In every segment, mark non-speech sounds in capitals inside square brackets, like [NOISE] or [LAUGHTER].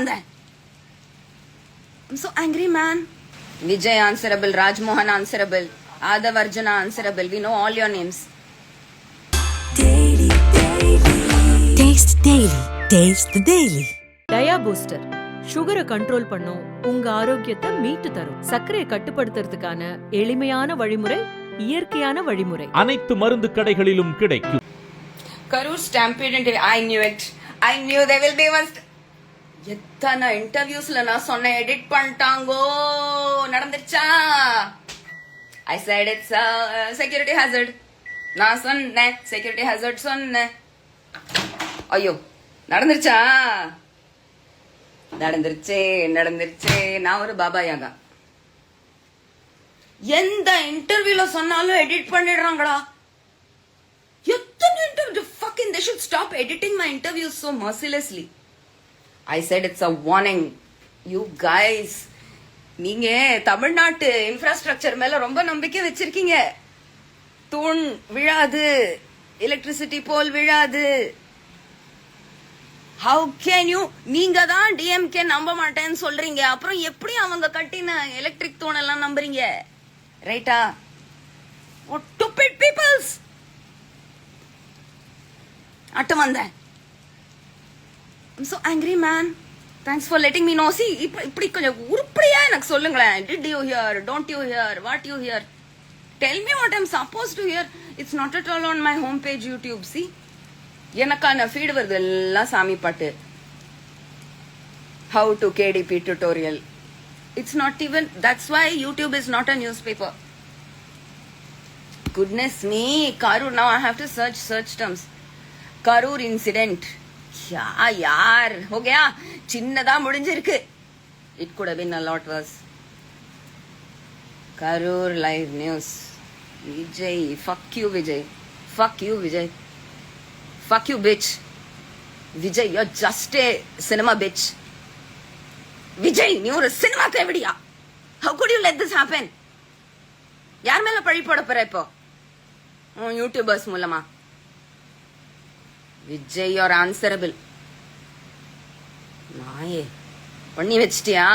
வந்தேன் I'm so angry, man. Vijay answerable, Rajmohan answerable, Adav Arjuna answerable. We know all your names. Taste Daily. Taste the Daily. Dia booster சுகரை control பண்ணும் உங்க ஆரோக்கியத்தை மீட்டு தரும் சர்க்கரையை கட்டுப்படுத்துறதுக்கான எளிமையான வழிமுறை இயற்கையான வழிமுறை அனைத்து மருந்து கடைகளிலும் கிடைக்கும் into I knew it. I knew there will be one. st- எத்தனை இன்டர்வியூஸ்ல நான் சொன்னேன் எடிட் பண்ணிட்டாங்கோ நடந்துருச்சா? I said it's security hazard நான் சொன்னேன் செக்யூரிட்டி ஹேசர்ட் சொன்னேன். ஐயோ நடந்துருச்சா? நடந்துருச்சே நடந்துருச்சே. நான் ஒரு பாபா யாகா. எந்த இன்டர்வியூல சொன்னாலும் எடிட் பண்ணிடுறாங்களா? எத்தனை interview fucking they should stop editing my interviews so mercilessly. I said it's a warning you guys நீங்க தமிழ்நாட்டு இன்ஃப்ராஸ்ட்ரக்சர் மேல ரொம்ப நம்பிக்கை வச்சிருக்கீங்க. தூண் விழாது எலக்ட்ரிசிட்டி போல் விழாது. ஹவு கேன் யூ நீங்க தான் டிஎம்கே நம்ப மாட்டேன்னு சொல்றீங்க. அப்புறம் எப்படி அவங்க கட்டின எலக்ட்ரிக் தூணெல்லாம் நம்புறீங்க? ரைட்டா stupid பீப்புள்ஸ் அட்டு வந்தேன். So angry man thanks for letting me know C இப்போ இப்படி கொஞ்சம் உருப்படியாக எனக்கு சொல்லுங்களேன் did you hear don't you hear what you hear tell me what I'm supposed to hear it's not at all on my home page YouTube C எனக்கான feed வருது எல்லாம் சாமி பாட்டு how to KDP tutorial it's not even that's why YouTube is not a news paper goodness me Karur now I have to search search terms Karur incident யா யார்? ஓகேயா? சின்னதா முடிஞ்சிருக்கு. It good been lot was Karur live news. Vijay fuck you Vijay. Fuck you Vijay. Fuck you bitch Vijay yo just a cinema bitch Vijay நீ ஒரு cinema தேவடியா? How could you let this happen யார் மேல பழி போட போற இப்போ? YouTubers மூலமா. Vijay R answerable நாயே பண்ணி வச்சிட்டியா?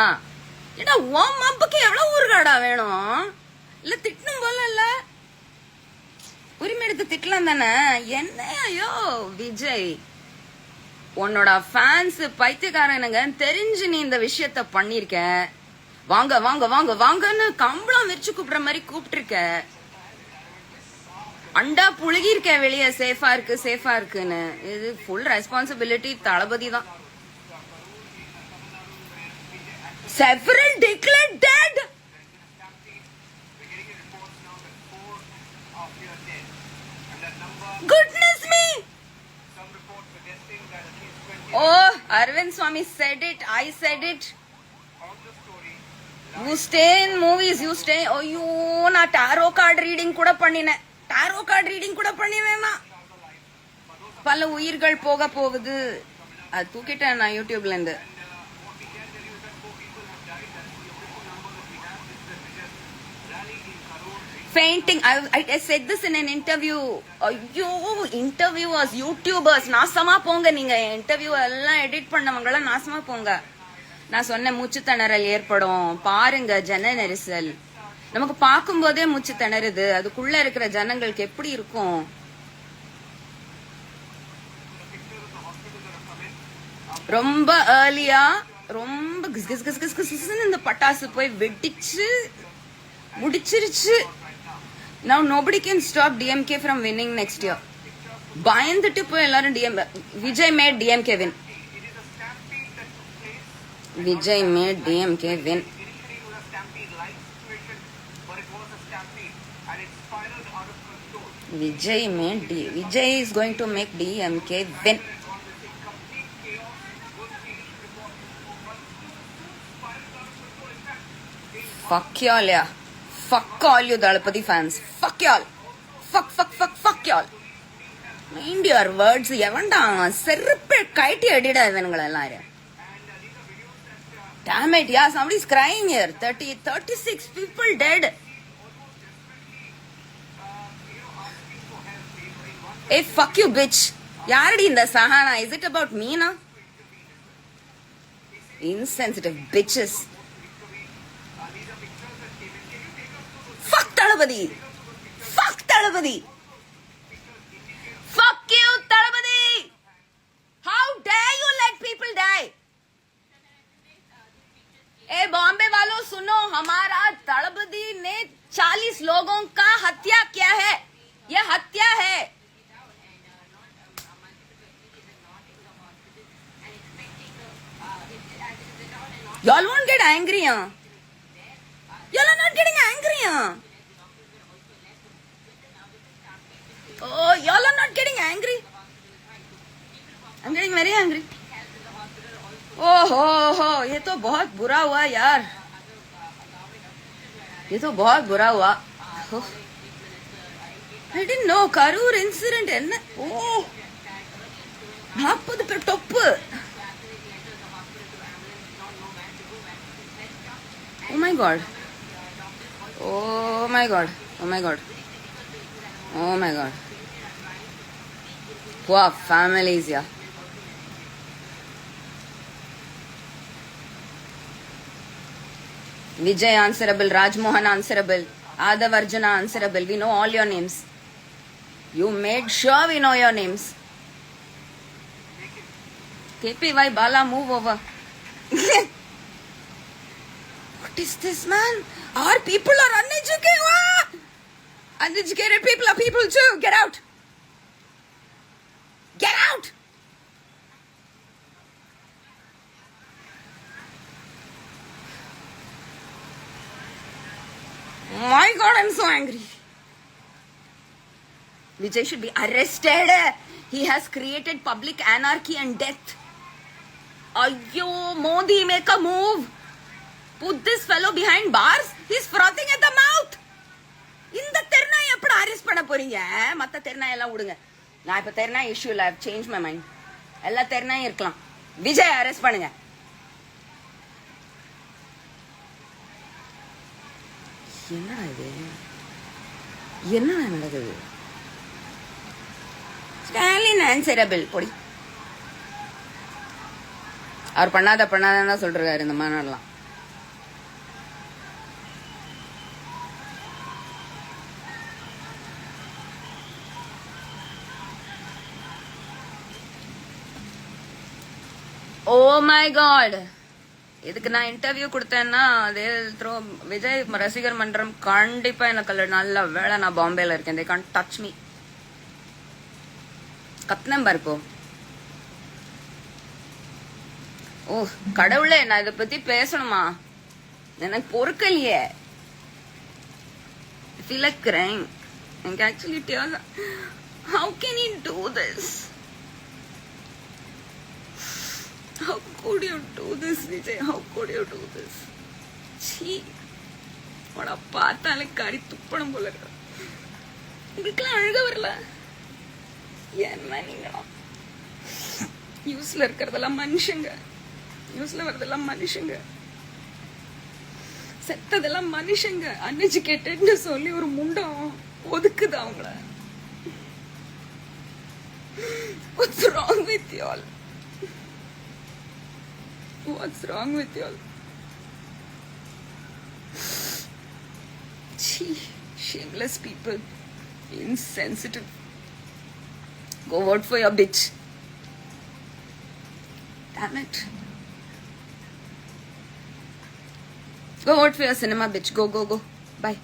ஏடா உன் மாப்புக்கு எவ்வளவு ஊறுகாடா வேணும்? இல்ல திட்டணும் போல இல்ல? உரிமை எடுத்து திட்டலாம் தானே? என்ன ஐயோ விஜய். உன்னோட ஃபேன்ஸ் பைத்தியக்காரனுங்க தெரிஞ்சு நீ இந்த விஷயத்த பண்ணிருக்க வாங்க வாங்க வாங்க வாங்கன்னு கம்பளம் விரிச்சு கூப்பிடுற மாதிரி கூப்பிட்டுருக்க. அண்டா புழுகி இருக்க வெளியே சேஃபா இருக்கு சேஃபா இருக்குன்னு இது ஃபுல் ரெஸ்பான்சிபிலிட்டி தளபதி தான் several declared dead goodness me oh arvind swami said it i said it you stay in movies you stay ஐயோ நான் டாரோ கார்டு ரீடிங் கூட பண்ணினேன் டாரோ கார்டு ரீடிங் கூட பண்ணி வேணாம் பல உயிர்கள் போக போகுது. அது தூக்கிட்டேன் நான் யூடியூப்ல இருந்து. Fainting. I, I, I said this in an interview. ஐயோ இன்டர்வியூவர்ஸ் யூடியூபர்ஸ் நாசமா போங்க நீங்க. இன்டர்வியூ எல்லாம் எடிட் பண்ணவங்க நாசமா போங்க. நான் சொன்ன மூச்சு திணறல் ஏற்படும். பாருங்க ஜன நெரிசல் நமக்கு பார்க்கும் போதே மூச்சு திணறுது. அதுக்குள்ள இருக்கிற ஜனங்களுக்கு எப்படி இருக்கும்? ரொம்ப ஏர்லியா ரொம்ப கிஸ் கிஸ் கிஸ் கிஸ் இந்த பட்டாசு போய் வெடிச்சு முடிச்சிருச்சு. Now nobody can stop DMK from winning next year பயந்துட்டு போய் எல்லாரும் DM Vijay made DMK win Vijay made DMK win Vijay made D. Vijay is going to make DMK win. Fuck y'all, yeah. Fuck all you Dalapati fans. Fuck y'all. Fuck, fuck, fuck, fuck y'all. Mind your words. എവണ്ടാ സെറുപ്പ് കയറ്റി അടിയിടാ ഇവനുകളെല്ലാവരും Damn it, yeah, somebody's crying here. 30, 36 people dead. Hey, fuck you, bitch. Yaradi in the Sahana, is it about me now? Insensitive bitches. Fuck Talabadi! Fuck Talabadi! 40 लोगों का हत्या किया है यह हत्या है Y'all won't get angry, huh? Y'all are not getting angry, huh? Oh, y'all are not getting angry. I'm getting very angry. ओहो हो ये तो बहुत बुरा हुआ यार ये तो बहुत बुरा हुआ I don't know Karur incident என்ன ஓ நாற்பது பேர் டொப்பு oh my god oh my god oh my god oh my god Poor families, yeah. Vijay answerable, Rajmohan answerable, Adav Arjuna answerable. We know all your names. You made sure we know your names. KPY Bala, move over. [LAUGHS] what is this, man? Our people are uneducated. Uneducated people are people too. Get out. Get out. My God, I'm so angry. Vijay should be arrested. He has created public anarchy and death. Ayyo, Modi, make a move. Put this fellow behind bars. He's frothing at the mouth. இந்த தெருநாய் எப்படி arrest பண்ண போறீங்க மத்த தெருநாய் எல்லாம் விடுங்க நான் இப்ப தெருநாய் இஷ்யூ இல்ல சேஞ்ச் மை மைண்ட் எல்லா தெருநாயும் இருக்கலாம் விஜய் அரெஸ்ட் பண்ணுங்க என்னடா இது? என்னடா நடக்குது? ஸ்டாலின் ஆன்சரபிள் பொடி. அவர் பண்ணாத பண்ணாதான் சொல்றாரு இந்த மாநாடுலாம். ஓ மை காட் இதுக்கு நான் இன்டர்வியூ கொடுத்தேன்னா அதே த்ரோ விஜய் ரசிகர் மன்றம் கண்டிப்பா எனக்கு நல்ல வேலை நான் பாம்பேல இருக்கேன் தே கான் டச் மீ கத்னம் பாருப்போ ஓ கடவுளே நான் இதை பத்தி பேசணுமா எனக்கு பொறுக்கலையே feel like crying. எனக்கு actually tears. How can you do this? How could you do this, Vijay? How could you do this? சீ உன பார்த்தாலே கறி துப்பணம் போல இருக்கு உங்களுக்குலாம் அழுக வரல என்ன நீங்களாம் நியூஸ்ல இருக்கிறதெல்லாம் மனுஷங்க நியூஸ்ல வர்றதெல்லாம் மனுஷங்க செத்ததெல்லாம் மனுஷங்க அன்எஜுகேட்டட்னு சொல்லி ஒரு முண்டம் ஒதுக்குது அவங்கள What's wrong with y'all? What's wrong with y'all? Gee, shameless people. Insensitive. Go vote for your bitch. Damn it. Go vote for your cinema bitch. Go, go, go. Bye.